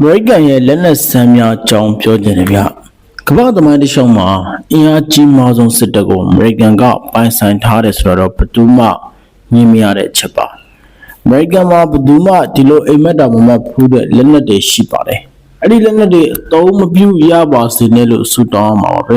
အမေရိကန်ရဲ့လက်နက်စမ်းများအကြောင်းပြောကြတယ်ဗျကမ္ဘာသမိုင်းတစ်လျှောက်မှာအင်အားကြီးမားဆုံးစစ်တပ်ကိုအမေရိကန်ကပိုင်ဆိုင်ထားတယ်ဆိုတော့ဘယ်သူမှညင်မရတဲ့အချက်ပါအမေရိကန်မှာဘယ်သူမှဒီလိုအိမ်မက်တာမမဖူးတဲ့လက်နက်တွေရှိပါတယ်အဲ့ဒီလက်နက်တွေအသုံးမပြုရပါစေနဲ့လို့ဆုတောင်းရမှာပါပဲ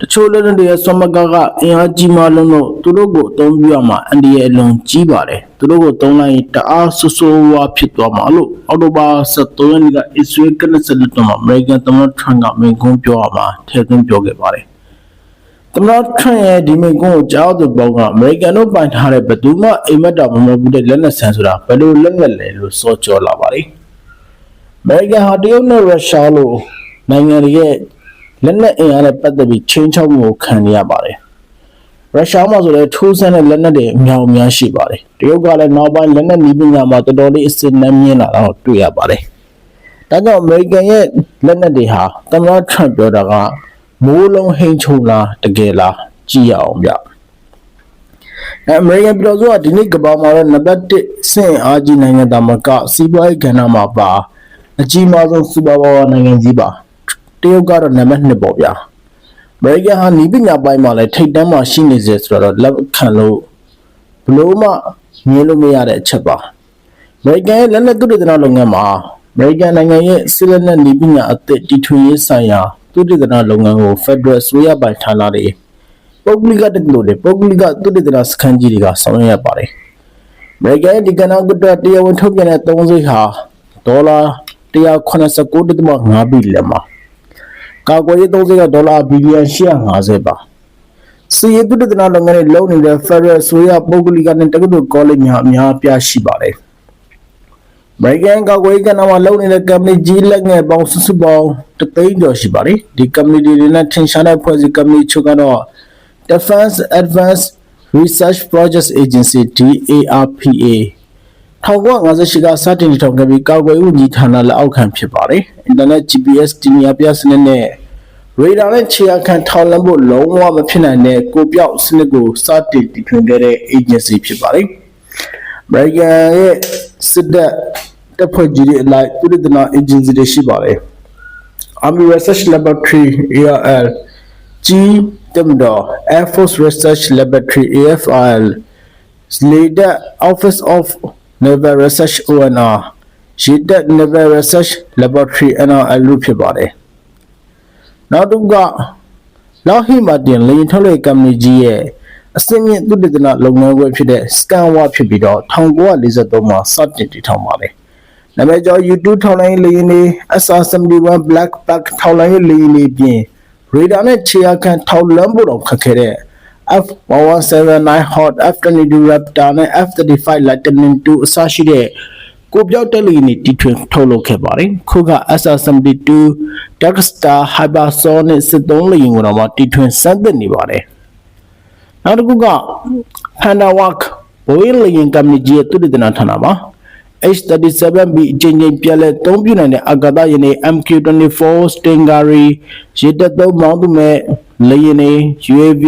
တချို့လက်နက်တွေရဲ့ဆွမ်းမကကအင်အားကြီးမားလုံးလို့သူတို့ကိုအသုံးပြုရမှာအန်ဒီရဲ့အလွန်ကြီးပါတယ်သူတို့ကိုသုံးလိုက်ရင်တအားဆူဆူဝါဖြစ်သွားမှာလို့အော်တိုဘာ73ရက်နေ့ကအစ္စရေးကနစလက်တော်မှာအမေရိကန်သမ္မတထရန့်ကမိန့်ခွန်းပြောရမှာထည့်သွင်းပြောခဲ့ပါတယ်သမ္မတထရန့်ရဲ့ဒီမိန့်ခွန်းကိုကြားသူပေါင်းကအမေရိကန်တို့ပိုင်ထားတဲ့ဘယ်သူမှအိမ်မက်တာမမဟုတ်ဘူးတဲ့လက်နက်ဆန်ဆိုတာဘယ်လိုလက်နက်လဲလို့စောကြောလာပါတယ်အမေရိကန်ဟာတရုတ်နဲ့ရုရှားလိုနိုင်ငံတွေရဲ့ လက်နက်အင်အားနဲ့ပတ်သက်ပြီးချင်းချောက်မှုကိုခံနေရပါတယ်ရုရှားမှာဆိုလည်းထိုးဆန်းတဲ့လက်နက်တွေအများအများရှိပါတယ်တရုတ်ကလည်းနောက်ပိုင်းလက်နက်နည်းပညာမှာတော်တော်လေးအစစ်နှမ်းမြင့်လာတော့တွေ့ရပါတယ်ဒါကြောင့်အမေရိကန်ရဲ့လက်နက်တွေဟာသမ္မတထရန့်ပြောတာကမိုးလုံးဟိန်ချုံလားတကယ်လားကြည့်ရအောင်ဗျအဲအမေရိကန်ပြည်တော်စုကဒီနေ့ကမ္ဘာမှာတော့နံပါတ်1ဆင့်အားကြီးနိုင်ငံသားမကစီးပွားရေးကဏ္ဍမှာပါအကြီးမားဆုံးစူပါပါဝါနိုင်ငံကြီးပါ တရုတ်ကတော့နံပါတ်2ပေါ့ဗျာအမေရိကန်ဟာနီးပညာပိုင်းမှာလည်းထိပ်တန်းမှာရှိနေစေဆိုတော့လက်ခံလို့ဘလို့မှမြင်လို့မရတဲ့အချက်ပါအမေရိကန်ရဲ့လက်နက်သုတေသနလုပ်ငန်းမှာအမေရိကန်နိုင်ငံရဲ့စစ်လက်နက်နီးပညာအသစ်တီထွင်ရေးဆိုင်ရာသုတေသနလုပ်ငန်းကို Federal ဆိုရပိုင်ဌာနတွေပုဂ္ဂလိကတက္ကသိုလ်တွေပုဂ္ဂလိကသုတေသနစခန်းကြီးတွေကဆောင်ရွက်ရပါတယ်အမေရိကန်ရဲ့ဒီကဏ္ဍကတော့တရားဝင်ထုတ်ပြန်တဲ့သုံးစိတ်ဟာဒေါ်လာ189.5ဘီလီယံမှာ ကာကွယ်ရေးသုံးစိတ်ကဒေါ်လာဘီလီယံ850ပါစီရီတုတ္တနာလုပ်ငန်းတွေလုပ်နေတဲ့ Federal ဆိုရပုဂ္ဂလိကနဲ့တက္ကသိုလ်ကောလိပ်များအများအပြားရှိပါတယ်။ American ကာကွယ်ရေးကဏ္ဍမှာလုပ်နေတဲ့ company ကြီးလက်ငယ်ပေါင်းစုစုပေါင်းတသိန်းကျော်ရှိပါတယ်။ဒီ company တွေနဲ့ထင်ရှားတဲ့ဖွဲ့စည်း company ချုပ်ကတော့ Defense Advanced Research Projects Agency DARPA 1958ကစတင်တည်ထောင်ခဲ့ပြီးကာကွယ်ရေးဝန်ကြီးဌာနလက်အောက်ခံဖြစ်ပါတယ်။ Internet GPS တင်ညာပြစနစ်နဲ့ရေဒါနဲ့ခြေအခန့်ထောက်လှမ်းဖို့လုံးဝမဖြစ်နိုင်တဲ့ကိုပြောက်စနစ်ကိုစတင်တည်ထွင်ခဲ့တဲ့ agency ဖြစ်ပါတယ်။ American ရဲ့စစ်တပ်တပ်ဖွဲ့ကြီးတွေအလိုက်ပြည်ထနာ agency တွေရှိပါတယ်။ Army Research Laboratory ARL ကြီးတက်မတော် Air Force Research Laboratory AFRL လေတပ် Office of Naval Research ONR ရေတပ် Naval Research Laboratory NRL လို့ဖြစ်ပါတယ်။နောက်တစ်ခုကလောက်ဟီမာတင်လေယာဉ်ထုတ်လုပ်ရေးကုမ္ပဏီကြီးရဲ့အစင်းမြင့်သုတေသနလုပ်ငန်းခွဲဖြစ်တဲ့ Scanwa ဖြစ်ပြီးတော့1943မှာစတင်တည်ထောင်ပါတယ်။နာမည်ကျော် U2 ထောက်လိုင်းလေယာဉ်တွေ SR-71 Black Bag ထောက်လိုင်းလေယာဉ်တွေပြင်ရေဒါနဲ့ခြေအခန့်ထောက်လမ်းဖို့တော့ခက်ခဲတဲ့ F1179 Hot F22 Raptor နဲ့ F35 Lightning II အစရှိတဲ့ကိုပြောက်တက်လီနေတီထွင်ထုတ်လုပ်ခဲ့ပါတယ်။ခုက SR72 Darkstar Hypersonic စစ်သုံးလေယာဉ်ကိုတော့မှတီထွင်စမ်းသစ်နေပါတယ်။နောက်တစ်ခုက Panda Work ဘိုးလေယာဉ်ကုမ္ပဏီကြီးရဲ့သုတေသနဌာနပါ။ H37B အချိန်ချင်းပြက်လက်သုံးပြနိုင်တဲ့အာကာသယာဉ်တွေ MQ-24 Stinger ရေတပ်သုံးမောင်းသူမဲ့ လေယာဉ်တွေ UAV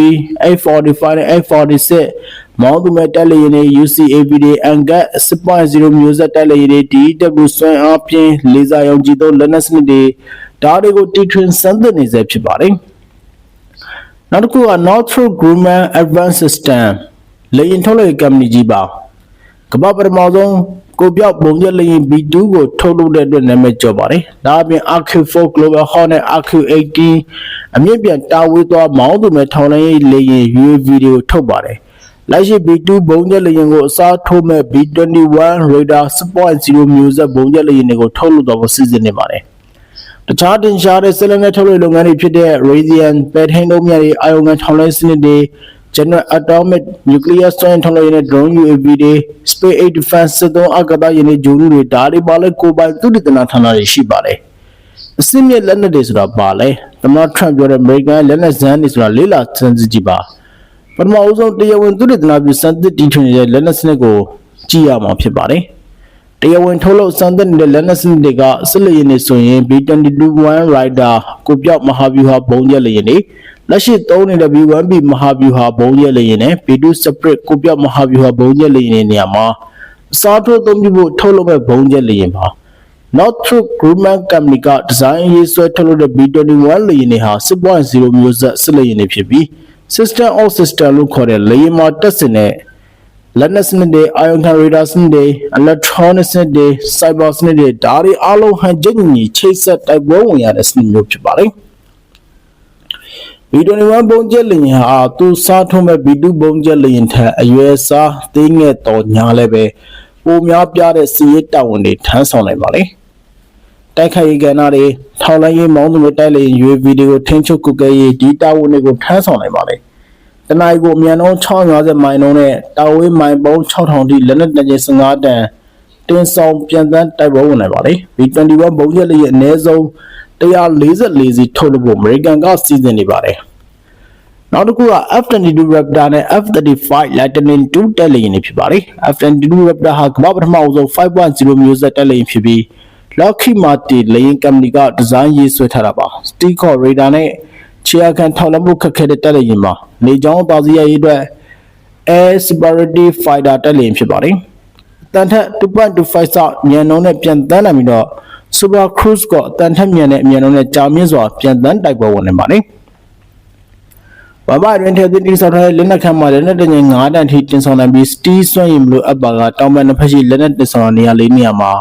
F45 နဲ့ F46 မောင်းသူမဲ့တက်လေယာဉ်တွေ UCAV တွေ Angat 6.0မျိုးဆက်တက်လေယာဉ်တွေ DW စွမ်းအားပြင်းလေဆာရောင်ကြည်သုံးလက်နက်စနစ်တွေဒါတွေကိုတီထွင်စမ်းသပ်နေစေဖြစ်ပါတယ်။နောက်တစ်ခုက Northrop Grumman Advanced System လေယာဉ်ထုတ်လုပ်ရေးကုမ္ပဏီကြီးပါကမ္ဘာပထမဆုံး ကိုပြောက်ပုံရက်လေရင် B2 ကိုထုတ်လုပ်တဲ့အတွက်နာမည်ကျော်ပါတယ်။ဒါအပြင် RQ4 Global Hawk နဲ့ RQ18 အမြင့်ပြန်တာဝေးသွားမောင်းသူမဲ့ထောင်လိုင်းရေးလေရင် UAV တွေကိုထုတ်ပါတယ်။လက်ရှိ B2 ဘုံရက်လေရင်ကိုအစားထိုးမဲ့ B21 Radar 6.0မျိုးဆက်ဘုံရက်လေရင်တွေကိုထုတ်လုပ်တော့ဖို့စီစဉ်နေပါတယ်။တခြားတင်ရှားတဲ့ဆက်လက်နဲ့ထုတ်လုပ်လုပ်ငန်းတွေဖြစ်တဲ့ Radian ပဲထိန်တို့မြတ်တွေအာယုံခံထောင်လိုင်းစနစ်တွေ General Atomic Nuclear စွမ်းထုတ်လုပ်ရေးနဲ့ drone UAV တွေ Space Aid Defense စစ်သုံးအကတာယာဉ်တွေဂျိုလူတွေဒါတွေပါလဲကိုပိုင်သုတေသနဌာနတွေရှိပါတယ်အစစ်မြစ်လက်နက်တွေဆိုတာပါလဲသမ္မတထရန့်ပြောတဲ့ American လက်နက်ဇန်းတွေဆိုတာလေးလာစမ်းစစ်ကြည့်ပါပထမအဆုံးတရားဝင်သုတေသနပြုစမ်းသစ်တီထွင်နေတဲ့လက်နက်စနစ်ကိုကြည့်ရမှာဖြစ်ပါတယ် တရားဝင်ထုတ်လုပ်စမ်းသပ်နေတဲ့လက်နက်စနစ်တွေကစစ်လေယာဉ်တွေဆိုရင် B221 Rider ကိုပြောက်မဟာဗျူဟာဘုံကျက်လေယာဉ်တွေလက်ရှိသုံးနေတဲ့ B1B မဟာဗျူဟာဘုံကျက်လေယာဉ်နဲ့ B2 Spirit ကိုပြောက်မဟာဗျူဟာဘုံကျက်လေယာဉ်တွေနေရာမှာအစားထိုးသုံးပြုဖို့ထုတ်လုပ်မဲ့ဘုံကျက်လေယာဉ်ပါ Northrop Grumman Company ကဒီဇိုင်းရေးဆွဲထုတ်လုပ်တဲ့ B21 လေယာဉ်တွေဟာ6.0မျိုးဆက်စစ်လေယာဉ်တွေဖြစ်ပြီး System of System လို့ခေါ်တဲ့လေယာဉ်မှာတက်ဆင်တဲ့ လက်နက်စနစ်တွေ ion can radar စနစ်တွေ electronic စနစ်တွေ cyber စနစ်တွေဒါတွေအားလုံးဟန်ချက်ညီချိတ်ဆက်တိုက်ပွဲဝင်ရတဲ့စနစ်မျိုးဖြစ်ပါတယ် B21 ပုံကျက်လျင်ဟာသူစားထုံးမဲ့ B2 ပုံကျက်လျင်ထက်အရွယ်စားသေးငယ်တော်ညာလည်းပဲပိုများပြားတဲ့စီးရဲတာဝန်တွေထမ်းဆောင်နိုင်ပါလေတိုက်ခိုက်ရေးကဏ္ဍတွေထောက်လိုင်းရေးမောင်းသူတွေတိုက်လေ UAV တွေကိုထိန်းချုပ်ကုကဲရေးဒီတာဝန်တွေကိုထမ်းဆောင်နိုင်ပါလေ တနအီကိုအမြန်နှုန်း650မိုင်နှုန်းနဲ့တာဝေးမိုင်ပေါင်း6000ထိလက်နက်တကြိမ်15တန်တင်ဆောင်ပြန်တန်းတိုက်ပွဲဝင်နိုင်ပါလေ B21 ပုံကျက်လျင်အနည်းဆုံး144စီထုတ်လုပ်ဖို့အမေရိကန်ကစီစဉ်နေပါတယ်နောက်တစ်ခုက F22 Raptor နဲ့ F35 Lightning II တက်လေယာဉ်တွေဖြစ်ပါတယ်။ F22 Raptor ဟာကမ္ဘာပထမအဆုံး5.0မျိုးဆက်တက်လေယာဉ်ဖြစ်ပြီး Lockheed Martin လေယာဉ်ကုမ္ပဏီကဒီဇိုင်းရေးဆွဲထားတာပါ။ Stealth Radar နဲ့ ခြေအခံထောက်လှမ်းမှုခက်ခဲတဲ့တက်လေယာဉ်မှာလေကြောင်းပါစီရရေးအတွက် Air Superiority Fighter တက်လေယာဉ်ဖြစ်ပါတယ်။တန်ထက်2.25ဆမြန်နှုန်းနဲ့ပြန်တန်းနိုင်ပြီးတော့ Super Cruise ကအတန်ထက်မြန်တဲ့အမြန်နှုန်းနဲ့ကြာမြင့်စွာပြန်တန်းတိုက်ပွဲဝင်နေပါတယ်။ဘာဘာတွင်ထည့်သွင်းတိဆောက်ထားတဲ့လက်နက်ခမ်းမှာလက်နက်တငယ်9တန်ထိတင်ဆောင်နိုင်ပြီးစတီးစွမ်းရည်မလို့အပ်ပါကတောင်ပန်တစ်ဖက်ရှိလက်နက်တင်ဆောင်တဲ့နေရာလေးနေရာမှာ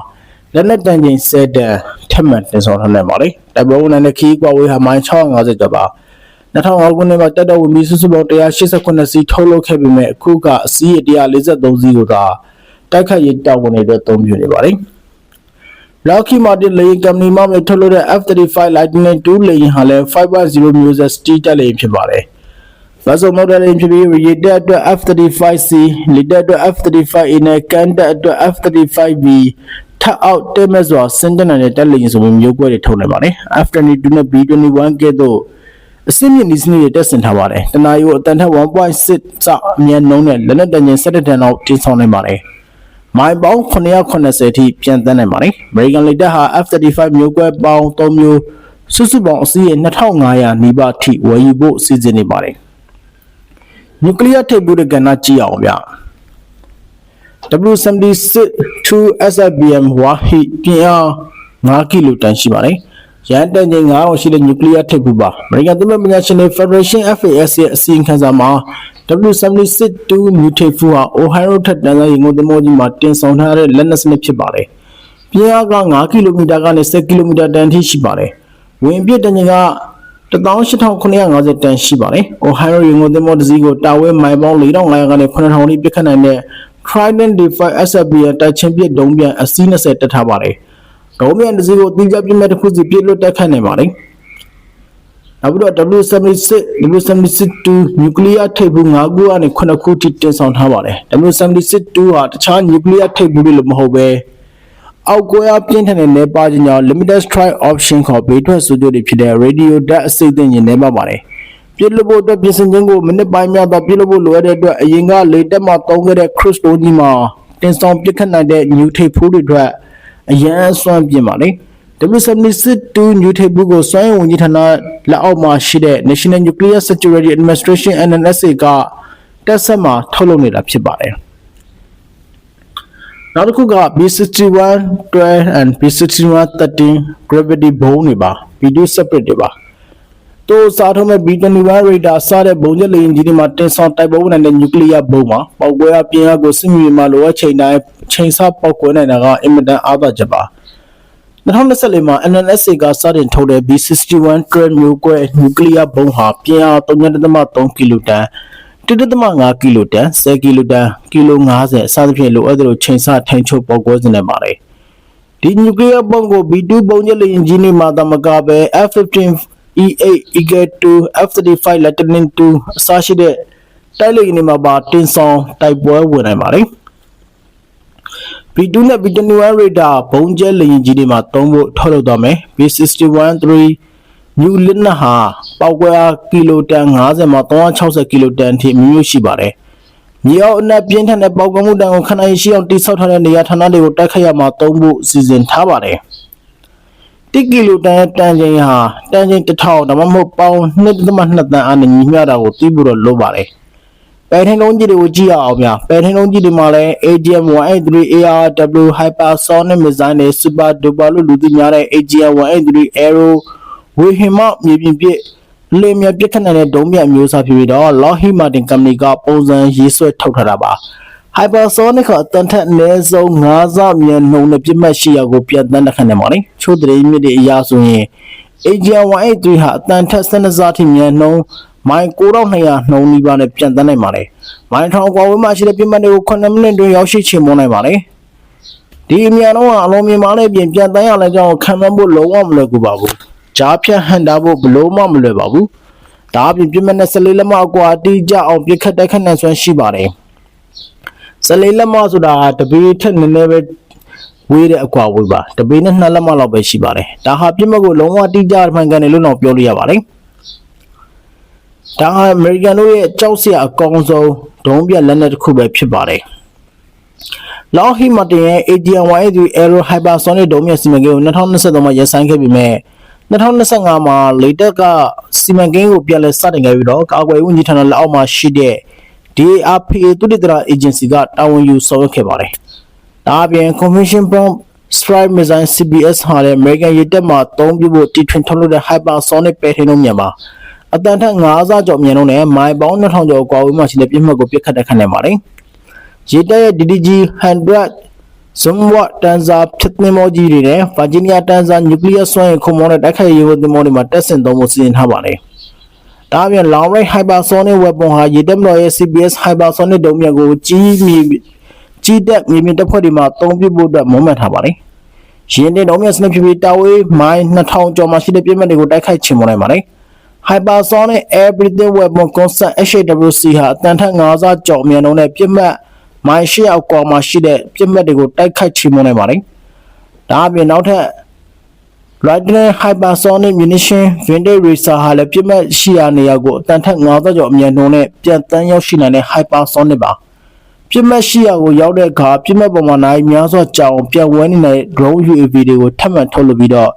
လက်နက်တန်ချိန်10တန်ထက်မှန်တင်ဆောင်ထားနိုင်ပါလေတိုက်ပွဲဝင်တဲ့ခီးကွာဝေးဟာမိုင်650ကျော်ပါ2009ခုနှစ်မှာတက်တော်ဝင်ပြီးစုစုပေါင်း189စီးထုတ်လုပ်ခဲ့ပေမဲ့အခုကအစီး143စီးကိုသာတိုက်ခတ်ရေးတာဝန်တွေအတွက်အသုံးပြုနေပါတယ် Lockheed Martin လေယာဉ်ကုမ္ပဏီမှမထုတ်လုပ်တဲ့ F35 Lightning II လေယာဉ်ဟာလည်း5.0 မျိုးဆက် Steel တက်လေယာဉ်ဖြစ်ပါတယ်။ဗတ်စုံမော်ဒယ်လေးဖြစ်ပြီးရေတက်အတွက် F35C လေတက်အတွက် F35A နဲ့ကန်တက်အတွက် F35B ထပ်အောက်တက်မဲ့စွာစင်တနိုင်တဲ့တက်လေယာဉ်ဆိုပြီးမျိုးကွဲတွေထုတ်နေပါတယ်။ F22 နဲ့ B21 ကဲ့သို့အစစ်မြင့်ဒီစနစ်တွေတက်ဆင်ထားပါတယ်။တနာရီကိုအတန်ထက်1.6စအမြဲနှုံးနဲ့လက်နက်တန်ချိန်17တန်လောက်တင်ဆောင်နိုင်ပါတယ်။မိုင်ပေါင်း980ထိပြန်တန်းနိုင်ပါတယ်။ American လေတပ်ဟာ F35 မျိုးကွဲပေါင်း3မျိုးစုစုပေါင်းအစီးရေ2500နီးပါးထိဝယ်ယူဖို့စီစဉ်နေပါတယ်။နျူကလ িয়ার ထိပ်ဖူးတဲ့ကဏ္ဍကြည့်အောင်ဗျ။ W76 2SIBM ဝါဟိပြင်းအား5ကီလိုတန်ရှိပါတယ်။ရန်တန်ချိန်9000ရှိတဲ့နျူကလ িয়ার ထိပ်ဖူးပါ။ American သမ္မတပညာရှင်တွေ Federation FAS ရဲ့အစီရင်ခံစာမှာ W76-2 Mutate ဖူးဟာ Ohio ထက်တန်းစားရေငုံသင်္ဘောကြီးမှာတင်ဆောင်ထားတဲ့လက်နက်စနစ်ဖြစ်ပါတယ်။ပြင်းအားက5ကီလိုမီတာကနေ10ကီလိုမီတာတန်ထိရှိပါတယ်။ဝင်ပြစ်တန်ချိန်က18950တန်ရှိပါတယ်။ Ohio ရေငုံသင်္ဘောတစ်စီးကိုတာဝဲမိုင်ပေါင်း4500ကနေ9000ထိပစ်ခတ်နိုင်တဲ့ Trident D5 SFB ရဲ့တိုက်ချင်းပစ်ဒုံးပြန်အစီး20တက်ထားပါတယ်။ဒုံးပြန်တစ်စီးကိုတိကျပြစ်မဲ့တစ်ခုစီပြစ်လွတ်တက်ခတ်နိုင်ပါတယ်။နောက်ပြီးတော့ W76 W76-2 နျူကလ িয়ার ထိပ်ဖူး5ခုကနေ9ခုထိတင်ဆောင်ထားပါတယ်။ W76-2 ဟာတခြားနျူကလ িয়ার ထိပ်ဖူးတွေလိုမဟုတ်ဘဲအောက်ကွဲအားပြင်းထန်တဲ့နေပါခြင်းကြောင့် limited strike option ခေါ်ဘေးထွက်ဆိုကြတွေဖြစ်တဲ့ radio ဓာတ်အစိမ့်သိမ့်ရင်နေပါပါတယ်။ ပြစ်လို့ဖို့အတွက်ပြင်ဆင်ခြင်းကိုမိနစ်ပိုင်းများသာပြစ်လို့ဖို့လိုအပ်တဲ့အတွက်အရင်ကလေတက်မှသုံးခဲ့တဲ့ cruise တိုးကြီးမှာတင်ဆောင်ပစ်ခတ်နိုင်တဲ့နျူထိပ်ဖူးတွေအတွက်အရန်ဆွမ်းပြင်ပါလေ။ W76-2 ညူထေဘူးကိုစွမ်းရည်ဝန်ကြီးဌာနလက်အောက်မှာရှိတဲ့ National Nuclear Security Administration NNSA ကတက်ဆက်မှာထုတ်လုပ်နေတာဖြစ်ပါတယ်။နောက်တစ်ခုက B61 12 and B61 13 gravity ဘုံတွေပါ B2 separate တွေပါ တိုးစားထုံးမဲ့ B21 radar စားတဲ့ဘုံကျလေရင်ကြီးတွေမှာတင်ဆောင်တိုက်ပွဲဝင်နိုင်တဲ့နျူကလ িয়ার ဘုံမှာပောက်ကွဲအပြင်းအကိုစစ်မြေမှာလိုအပ်ချိန်တိုင်းချိန်ဆပောက်ကွဲနိုင်တာကအင်မတန်အားသာချက်ပါ။2024မှာ NNSA ကစတင်ထုတ်တဲ့ B61 12မျိုးကွဲနျူကလ িয়ার ဘုံးဟာပြင်းအား3.3ကီလိုတန်1.5ကီလိုတန်10ကီလိုတန်ကီလို90အစသဖြင့်လိုအပ်သလိုချိန်ဆထိန်ချုပ်ပေါက်ကွဲစေနိုင်ပါတယ်။ဒီနျူကလ িয়ার ဘုံးကို B2 ဘုံကျလေရင်ကြီးနေမှာတမကပဲ F15 E8 Eagle 2 F35 Lightning II အစရှိတဲ့တိုက်လေယာဉ်တွေမှာပါတင်ဆောင်တိုက်ပွဲဝင်နိုင်ပါတယ်။ B2 နဲ့ B21 radar ဘုံကျဲလေယာဉ်ကြီးတွေမှာသုံးဖို့ထုတ်လုပ်သွားမယ် B61 3 new linner ဟာပေါက်ကွဲအားကီလိုတန်50မှာ360ကီလိုတန်အထိမျိုးမျိုးရှိပါတယ်မြေအောက်အနက်ပြင်းထန်တဲ့ပေါက်ကွဲမှုတန်ကိုခဏရှိအောင်တိစောက်ထားတဲ့နေရာဌာနတွေကိုတိုက်ခတ်ရမှာသုံးဖို့စီစဉ်ထားပါတယ် 1ကီလိုတန်ရဲ့တန်ချိန်ဟာတန်ချိန်1000ဒါမှမဟုတ်ပေါင်2.2တန်အားနဲ့ညီမျှတာကိုသိဖို့တော့လိုပါတယ်ပယ်ထင်းလုံးကြီးတွေကိုကြည့်ရအောင်ဗျာပယ်ထင်းလုံးကြီးတွေမှာလည်း AGM 183 ARW hypersonic missile နဲ့ super duper လို့လူသိများတဲ့ AGM 183 Arrow ဝေဟင်မမြေပြင်ပစ်လင်းမြပစ်ခတ်နိုင်တဲ့ဒုံးမြအမျိုးအစားဖြစ်ပြီးတော့ Lockheed Martin Company ကပုံစံရေးဆွဲထုတ်ထားတာပါ hypersonic ကအတန်ထက်အနည်းဆုံး9ဆမြန်နှုန်းနဲ့ပြစ်မှတ်ရှိရာကိုပြန်တန်းတက်ခတ်နေပါလေချို့တရေမြစ်တွေအရာဆိုရင် AGM 183 ဟာအတန်ထက်12ဆထိမြန်နှုန်းမိုင်9200နှုန်းနီးပါးနဲ့ပြန်တန်းနိုင်ပါတယ်မိုင်ထောင်ကွာဝေးမှရှိတဲ့ပြစ်မှတ်တွေကို9မိနစ်တွင်ရောက်ရှိချေမှုန်းနိုင်ပါတယ်ဒီအမြန်တော့အလုံးမြင်မာတဲ့ပြင်ပြန်တန်းရလဲကြောင်းခံမှန်းဖို့လုံးဝမလွယ်ကူပါဘူးကြားဖြတ်ဟန်တာဖို့ဘလို့မှမလွယ်ပါဘူးဒါအပြင်ပြစ်မှတ်နဲ့14လက်မအကွာအတိအကျအောင်ပြစ်ခတ်တိုက်ခတ်နိုင်စွမ်းရှိပါတယ် စလေးလက်မဆိုတာတပေထက်နည်းနည်းပဲဝေးတဲ့အကွာဝေးပါတပေနဲ့နှစ်လက်မလောက်ပဲရှိပါတယ်ဒါဟာပြစ်မှတ်ကိုလုံးဝတိကျမှန်ကန်တယ်လို့တော့ပြောလို့ရပါတယ်ဒါဟာအမေရိကန်တို့ရဲ့ကြောက်စရာအကောင်းဆုံးဒုံးပြလက်နက်တစ်ခုပဲဖြစ်ပါတယ်လော်ဟီမတင်ရဲ့ AGM-183 Aero Hypersonic ဒုံးမြစီမံကိန်းကို2023မှာရပ်ဆိုင်းခဲ့ပြီးမဲ့2025မှာလေတက်ကစီမံကိန်းကိုပြန်လည်စတင်ခဲ့ပြီးတော့ကာကွယ်ရေးဝန်ကြီးဌာနလက်အောက်မှာရှိတဲ့ DARPA သုတေသန agency ကတာဝန်ယူဆောင်ရွက်ခဲ့ပါတယ်။ဒါအပြင် Convention Bomb Strike Missile CBS ဟာလည်း American ရေတပ်မှအသုံးပြုဖို့တီထွင်ထုတ်လုပ်တဲ့ hypersonic ပဲထင်းလုံးမြန်ပါအတန်ထက်9ဆကျော်မြန်လုံးနဲ့မိုင်ပေါင်း2000ကျော်ကွာဝေးမှရှိတဲ့ပြစ်မှတ်ကိုပစ်ခတ်တိုက်ခတ်နိုင်ပါတယ်။ရေတပ်ရဲ့ DDG 100 somewhat တန်ဇာဖြစ်သင်္ဘောကြီးတွေနဲ့ Virginia တန်ဇာ nuclear စွမ်းအင်ခုံမောင်းတဲ့တိုက်ခိုက်ရေးသင်္ဘောတွေမှာတက်ဆင်သုံးဖို့စီစဉ်ထားပါတယ်။ ဒါအပြင် long range hypersonic weapon ဟာရေတပ်မတော်ရဲ့ CBS hypersonic ဒုံးမြတ်ကိုကြီးမြည်ကြီးတက်မြေပြင်တပ်ဖွဲ့တွေမှာအသုံးပြုဖို့အတွက်မုံမှတ်ထားပါတယ်။ရင်းတဲ့ဒုံးမြတ်စနစ်ဖြစ်ပြီးတာဝေးမိုင်2000ကျော်မှရှိတဲ့ပြစ်မှတ်တွေကိုတိုက်ခိုက်ချင်မနိုင်ပါတယ်။ hypersonic air breathing weapon concept HAWC ဟာအတန်ထက်9ဆကျော်မြန်နှုန်းနဲ့ပြစ်မှတ်မိုင်8အောက်ကွာမှာရှိတဲ့ပြစ်မှတ်တွေကိုတိုက်ခိုက်ချေမှုန်းနိုင်ပါတယ်။ဒါအပြင်နောက်ထပ် Lightning Hypersonic Munition Vintage Racer ဟာလည်းပြစ်မှတ်ရှိရာနေရာကိုအတန်ထက်90ကျော်အမြန်နှုန်းနဲ့ပြန်တန်းရောက်ရှိနိုင်တဲ့ Hypersonic ပါ။ပြစ်မှတ်ရှိရာကိုရောက်တဲ့အခါပြစ်မှတ်ပေါ်မှာနိုင်များစွာကြောင်ပြန်ဝဲနေတဲ့ drone UAV တွေကိုထပ်မံထုတ်လုပ်ပြီးတော့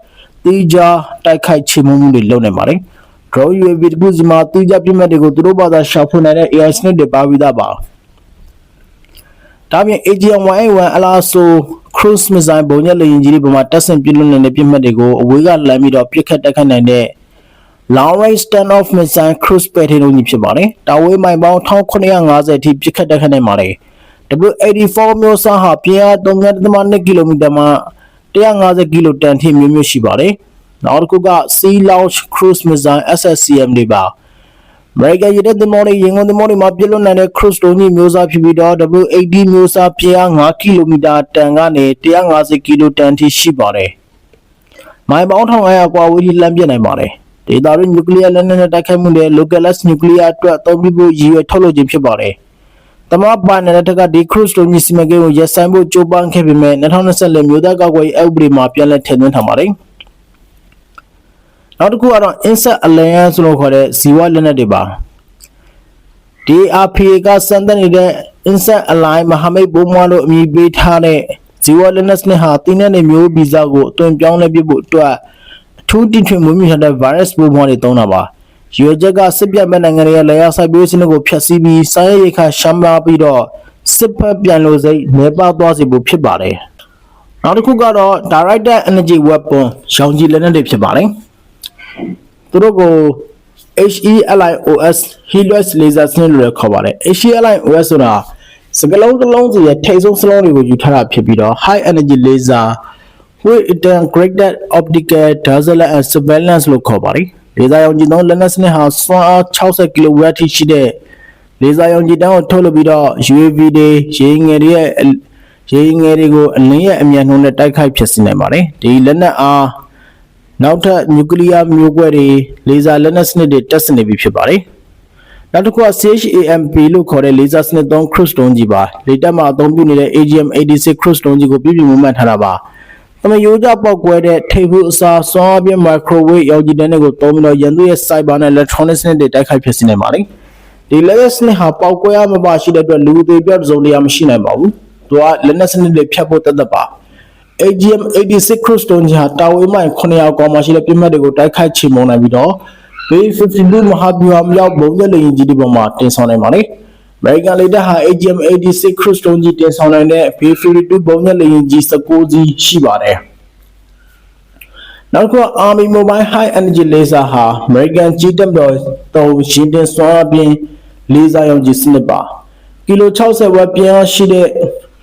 တီးခြားတိုက်ခိုက်ချေမှုန်းမှုတွေလုပ်နိုင်ပါတယ်။ drone UAV တခုစီမှာတီးခြားပြစ်မှတ်တွေကိုသူတို့ဘာသာရှာဖွေနိုင်တဲ့ AI စနစ်တွေပါပြီးသားပါ။ဒါပြင် AGM-181 အလားဆို cruise missile ဘုံညက်လေယာဉ်ကြီးတွေပေါ်မှာတက်ဆင့်ပြစ်လွတ်နေတဲ့ပြစ်မှတ်တွေကိုအဝေးကလမ်းပြီးတော့ပြစ်ခတ်တက်ခတ်နိုင်တဲ့ long range standoff missile cruise ပဲထင်းလုံးကြီးဖြစ်ပါတယ်။တာဝေးမိုင်ပေါင်း1950အထိပြစ်ခတ်တက်ခတ်နိုင်ပါတယ်။ W84 မျိုးစားဟာပြင်းအား3.2ကီလိုမီတာမှ150ကီလိုတန်ထိမျိုးမျိုးရှိပါတယ်။နောက်တစ်ခုက Sea Launch Cruise Missile SSCM တွေပါ။ American ရတဲ့သင်္ဘောတွေရင်ကုန်သင်္ဘောတွေမှာပြစ်လွတ်နိုင်တဲ့ cruise ဒုံးကြီးမျိုးစားဖြစ်ပြီးတော့ W80 မျိုးစားပြင်းအား5ကီလိုမီတာတန်ကနေ150ကီလိုတန်ထိရှိပါတယ်။မိုင်ပေါင်း1500ကွာဝေးထိလမ်းပြနိုင်ပါတယ်။ဒေတာရင်းနျူကလ িয়ার လက်နက်နဲ့တိုက်ခိုက်မှုတွေ localized nuclear အတွက်အသုံးပြုဖို့ရည်ရွယ်ထုတ်လုပ်ခြင်းဖြစ်ပါတယ်။တမပိုင်နယ်တက်ကဒီ cruise ဒုံးကြီးစီမံကိန်းကိုရပ်ဆိုင်းဖို့ကြိုးပမ်းခဲ့ပေမဲ့2024မျိုးသားကောက်ွယ်ရေးအဥပဒေမှာပြန်လည်ထည့်သွင်းထားပါတယ်။ နောက်တစ်ခုကတော့ Insect Alliance လို့ခေါ်တဲ့ဇီဝလက်နက်တွေပါ DRPA ကစံတက်နေတဲ့ Insect Alliance မဟာမိတ်ဘုံမွားလို့အမည်ပေးထားတဲ့ဇီဝလက်နက်စနစ်ဟာတင်းတဲ့မျိုးဗီဇကိုအသွင်ပြောင်းလဲပြဖို့အတွက်အထူးတည်ထွင်မွေးမြူထားတဲ့ virus ဘုံမွားတွေသုံးတာပါရွေချက်ကစစ်ပြတ်မဲ့နိုင်ငံတွေရဲ့လေယာဉ်စိုက်ပျိုးစနစ်ကိုဖျက်ဆီးပြီးစာရေးရိခါရှမ်းပါပြီးတော့စစ်ဖက်ပြန်လို့စိတ်နေပါသွားစေဖို့ဖြစ်ပါတယ်နောက်တစ်ခုကတော့ Directed Energy Weapon ရောင်ခြည်လက်နက်တွေဖြစ်ပါတယ် သူတို့ကို HELIOS Helios laser စနစ်လို့လည်းခေါ်ပါတယ် HELIOS ဆိုတာစကလုံးတစ်လုံးစီရဲ့ထိပ်ဆုံးစလုံးတွေကိုယူထားတာဖြစ်ပြီးတော့ high energy laser with integrated optical dazzle and surveillance လို့ခေါ်ပါတယ်လေဆာရောင်ကြည်သုံးလက်နက်စနစ်ဟာစွမ်းအား60 kW ထိရှိတဲ့လေဆာရောင်ကြည်တန်းကိုထုတ်လုပ်ပြီးတော့ UAV တွေရေငယ်တွေရဲ့ရေငယ်တွေကိုအလင်းရဲ့အမြန်နှုန်းနဲ့တိုက်ခိုက်ဖြစ်စေနိုင်ပါတယ်ဒီလက်နက်အား နောက်ထပ်နျူကလ িয়ার မျိုးကွဲတွေလေဆာလက်နက်စနစ်တွေတက်ဆင်နေပြီဖြစ်ပါတယ်။နောက်တစ်ခုက CHAMP လို့ခေါ်တဲ့လေဆာစနစ်သုံး cruise တုံးကြီးပါ။လေတပ်မှာအသုံးပြုနေတဲ့ AGM-86 cruise တုံးကြီးကိုပြည့်ပြည့်မမှန်ထားတာပါ။တမယိုးကြပေါက်ကွဲတဲ့ထိပ်ဖူးအစားစွမ်းအပြင်း microwave ရောင်ခြည်တန်းတွေကိုသုံးပြီးတော့ရန်သူရဲ့ cyber နဲ့ electronic စနစ်တွေတိုက်ခိုက်ဖြစ်စေနိုင်ပါတယ်။ဒီလက်နက်စနစ်ဟာပေါက်ကွဲရမပါရှိတဲ့အတွက်လူသေးပြောက်စုံတရားမရှိနိုင်ပါဘူး။သူကလက်နက်စနစ်တွေဖြတ်ဖို့တသက်ပါ။ AGM 86 cruise တုံးကြီးဟာတာဝေးမိုင်900ကောင်းမှရှိတဲ့ပြစ်မှတ်တွေကိုတိုက်ခိုက်ချေမှုန်းနိုင်ပြီးတော့ B52 မဟာဗျူဟာမြောက်ဘုံကျလေရင်ကြီးဒီပေါ်မှာတင်ဆောင်နိုင်ပါလေ American လေတပ်ဟာ AGM-86 cruise တုံးကြီးတင်ဆောင်နိုင်တဲ့ B-52 ဘုံညက်လေယာဉ်ကြီး19စီးရှိပါတယ်။နောက်တစ်ခုက Army Mobile High Energy Laser ဟာ American ကြီးတပ်တော်တုံးရှင်တင်စွမ်းအားဖြင့်လေဆာရောင်ကြီးစနစ်ပါကီလို60ဝက်ပြင်းအားရှိတဲ့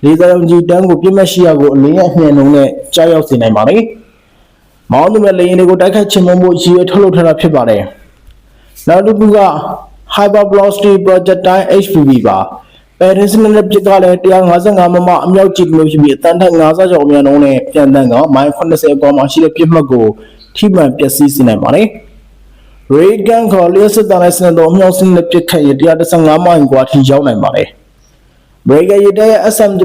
လေဆာရောင်ကြီးတန်းကိုပြည့်မဲ့ရှိရကိုအလင်းရဲ့အမြင်လုံးနဲ့ကြားရောက်စေနိုင်ပါတယ်။မောင်းသူမဲ့လေယာဉ်တွေကိုတိုက်ခိုက်ချင်မဖို့ရည်ရွယ်ထုတ်လုပ်ထားတာဖြစ်ပါတယ်။နောက်တစ်ခုက Hyper Velocity Projectile HPV ပါ။ပဲရစ်စနစ်ပြစ်ကလည်း155မမအမြောက်ကြည့်လို့ဖြစ်ပြီးအတန်းထက်50ကျော်အမြန်နှုန်းနဲ့ပြန်တန်းကမိုင်80ကွာမှရှိတဲ့ပြစ်မှတ်ကိုထိမှန်ပျက်စီးစေနိုင်ပါတယ်။ ray gun ခေါ်လျှက်စစ်တမ်းလိုက်စနစ်တော်အမြောက်စနစ်ပြစ်ခတ်ရ115မိုင်ကွာထိရောက်နိုင်ပါတယ်။ Breaker ရတဲ့ SM3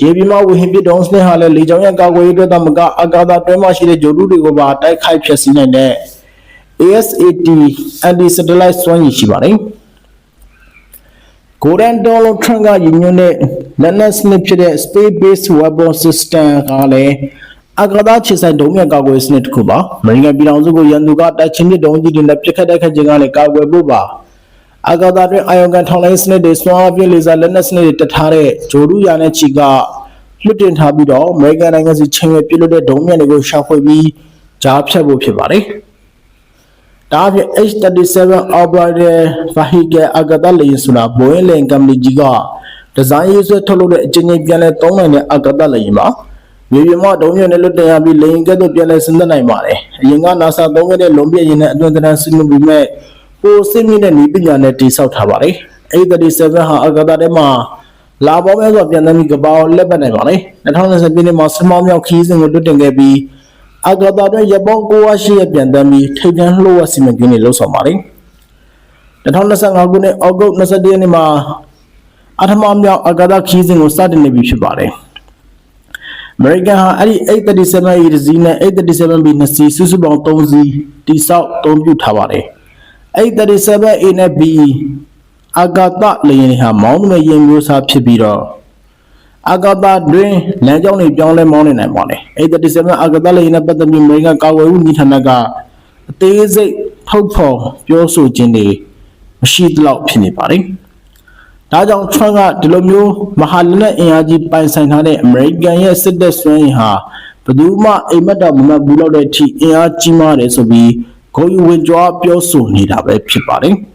ရေပြမဝဟင်ပစ်တုံးစနစ်ဟာလည်းလေကြောင်းရန်ကာကွယ်ရေးအတွက်သာမကအာကာသတွင်းမှာရှိတဲ့ဂျိုလူတွေကိုပါတိုက်ခိုက်ဖျက်ဆီးနိုင်တဲ့ ASAT anti satellite စွမ်းရည်ရှိပါတယ်။ Golden Dawn Trunk ကရည်ညွှန်းတဲ့လက်နက်စနစ်ဖြစ်တဲ့ Space Based Weapon System ကလည်းအကာသခြေဆိုင်ဒုံးမြတ်ကာကွယ်စနစ်တစ်ခုပါ။ American ပြည်ထောင်စုကိုရန်သူကတိုက်ချင်းမြစ်ဒုံးကြီးတွေနဲ့ပစ်ခတ်တိုက်ခတ်ခြင်းကလည်းကာကွယ်ဖို့ပါ။ အကာသတွင်အာယုံကန်ထောင်လိုင်းစနစ်တွေစွမ်းအားပြည့်လေစာလက်နက်စနစ်တွေတထားတဲ့ဂျိုလူရာနဲ့ချီကလွတ်တင်ထားပြီးတော့ American နိုင်ငံစီချင်းရဲ့ပြစ်လွတ်တဲ့ဒုံးမြတ်တွေကိုရှာဖွေပြီးကြားဖြတ်ဖို့ဖြစ်ပါတယ်။ဒါအပြင် H37 Operator Vehicle အကသလေယာဉ်ဆိုတာ Boeing လေယာဉ်ကုမ္ပဏီကြီးကဒီဇိုင်းရေးဆွဲထုတ်လုပ်တဲ့အချင်းချင်းပြန်လည်သုံးနိုင်တဲ့အကသလေယာဉ်ပါမြေပြင်မှာဒုံးမြနဲ့လွတ်တင်ရပြီးလေယာဉ်ကဲ့သို့ပြန်လည်ဆင်းသက်နိုင်ပါတယ်အရင်က NASA သုံးခဲ့တဲ့လွန်ပြည့်ရင်နဲ့အတွင်းသဏ္ဍာန်စီမံပြီးမဲ့ ပိုစစ်မြင့်တဲ့နည်းပညာနဲ့တည်ဆောက်ထားပါတယ် H37 ဟာအကသထဲမှာလာပေါင်းများစွာပြန်သမ်းပြီးကဘာကိုလက်ပတ်နိုင်ပါတယ်2020ပြည့်နှစ်မှာစမောင်းမြောက်ခီးစဉ်ကိုလွတ်တင်ခဲ့ပြီးအကသာတွင်ရပ်ပေါင်း900ရဲ့ပြန်တမ်းပြီးထိပ်တန်းလှုပ်ဝက်စီမံကိန်းတွေလှုပ်ဆောင်ပါတယ်2025ခုနှစ်ဩဂုတ်21ရက်နေ့မှာအထမမြောက်အကသာခီးစဉ်ကိုစတင်နေပြီဖြစ်ပါတယ်။ American ဟာအဲ့ဒီ 837A တစ်စီးနဲ့ 837B နှစ်စီးစုစုပေါင်း3စီးတိစောက်အသုံးပြုထားပါတယ်။ 837A နဲ့ B အာကာသလေယာဉ်တွေဟာမောင်းသူမဲ့ယာဉ်မျိုးစားဖြစ်ပြီးတော့အာကာသတွင်လမ်းကြောင်းတွေပြောင်းလဲမောင်းနေနိုင်ပါတယ်။837အာကာသလေယာဉ်နဲ့ပတ်သက်ပြီးအမေရိကန်ကာကွယ်ရေးဝန်ကြီးဌာနကအသေးစိတ်ထုတ်ဖော်ပြောဆိုခြင်းတွေမရှိသလောက်ဖြစ်နေပါတယ်။ဒါကြောင့် Trump ကဒီလိုမျိုးမဟာလက်နက်အင်အားကြီးပိုင်ဆိုင်ထားတဲ့ American ရဲ့စစ်တပ်စွမ်းရည်ဟာဘယ်သူမှအိမ်မက်တော်မမှတ်ဘူးလို့တဲ့အထိအင်အားကြီးမားတယ်ဆိုပြီး ဂုဏ်ယူဝင်ကြွားပြောဆိုနေတာပဲဖြစ်ပါတယ်။